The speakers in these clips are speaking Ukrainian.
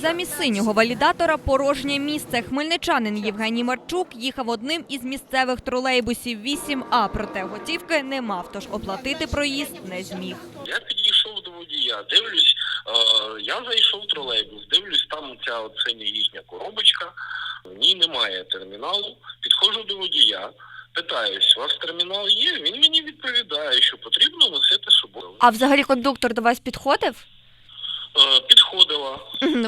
Замість синього валідатора порожнє місце. Хмельничанин Євгеній Марчук їхав одним із місцевих тролейбусів 8А, проте готівки не мав, тож оплатити проїзд не зміг. Я підійшов до водія, дивлюсь, е, я зайшов в тролейбус, дивлюсь, там ця синя їхня коробочка, в ній немає терміналу. Підходжу до водія, питаюсь, у вас термінал є? Він мені відповідає, що потрібно носити з собою. А взагалі кондуктор до вас підходив? Е, підходила.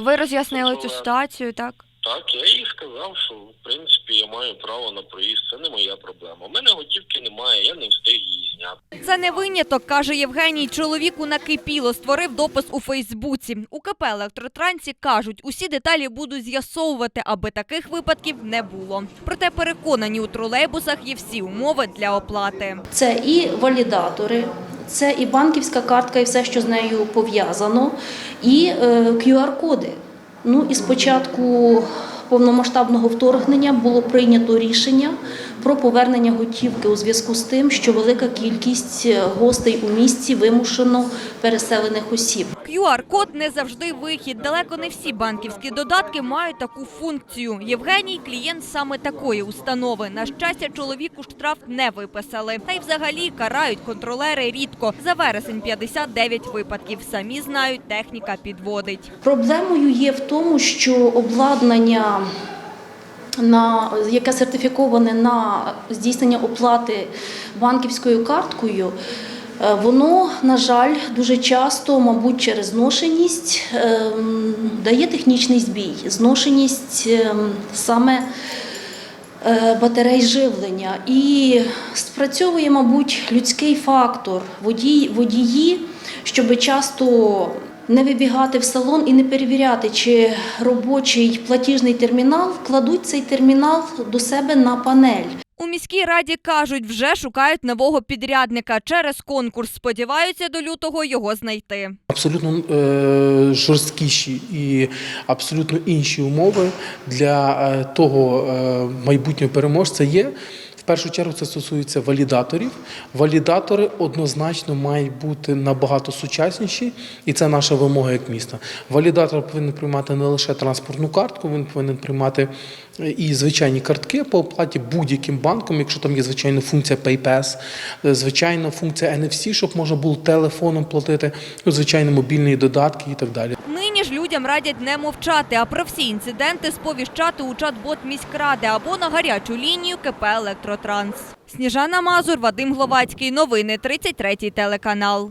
Ви роз'яснили цю ситуацію, так? Так, я їй сказав, що в принципі я маю право на проїзд, це не моя проблема. У мене готівки немає, я не встиг її зняти. Це не виняток, каже Євгеній. Чоловіку накипіло, створив допис у Фейсбуці. У КП «Електротрансі» кажуть, усі деталі будуть з'ясовувати, аби таких випадків не було. Проте переконані, у тролейбусах є всі умови для оплати. Це і валідатори, це і банківська картка, і все, що з нею пов'язано, і е, QR-коди. Ну і спочатку повномасштабного вторгнення було прийнято рішення про повернення готівки у зв'язку з тим, що велика кількість е, гостей у місті вимушено переселених осіб. QR-код не завжди вихід. Далеко не всі банківські додатки мають таку функцію. Євгеній – клієнт саме такої установи. На щастя, чоловіку штраф не виписали. Та й взагалі карають контролери рідко. За вересень 59 випадків. Самі знають, техніка підводить. Проблемою є в тому, що обладнання, на, яке сертифіковане на здійснення оплати банківською карткою, воно, на жаль, дуже часто, мабуть, через зношеність ем, дає технічний збій. Зношеність ем, саме е, батарей живлення. І спрацьовує, мабуть, людський фактор. Водій, водії, щоб часто не вибігати в салон і не перевіряти, чи робочий платіжний термінал кладуть цей термінал до себе на панель. У міській раді кажуть, вже шукають нового підрядника через конкурс. Сподіваються до лютого його знайти. Абсолютно е, жорсткіші і абсолютно інші умови для е, того е, майбутнього переможця є. В першу чергу це стосується валідаторів. Валідатори однозначно мають бути набагато сучасніші, і це наша вимога як міста. Валідатор повинен приймати не лише транспортну картку, він повинен приймати і звичайні картки по оплаті будь-яким банком, якщо там є звичайно функція PayPass, е, звичайно функція NFC, щоб можна було телефоном платити, ну, звичайно, мобільні додатки і так далі. Нині ж людям радять не мовчати, а про всі інциденти сповіщати у чат-бот міськради або на гарячу лінію КП «Електротранс». Сніжана Мазур, Вадим Гловацький. Новини 33 телеканал.